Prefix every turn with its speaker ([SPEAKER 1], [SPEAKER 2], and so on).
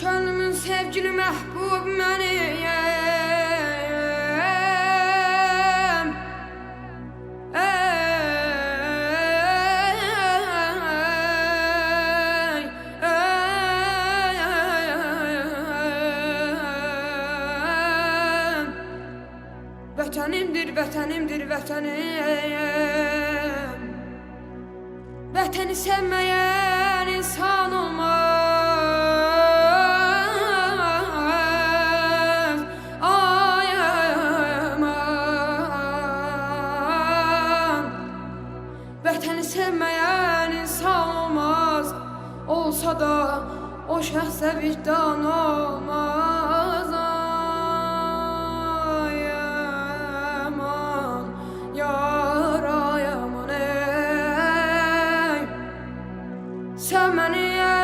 [SPEAKER 1] Könlümün sevgili məhbub məniyəm Vətənimdir, vətənimdir, vətənim. Vətəni sevməyən insan olmaz. Ay aman Vətəni sevməyən insan olmaz. Olsa da o şəxsə vicdan olmaz time and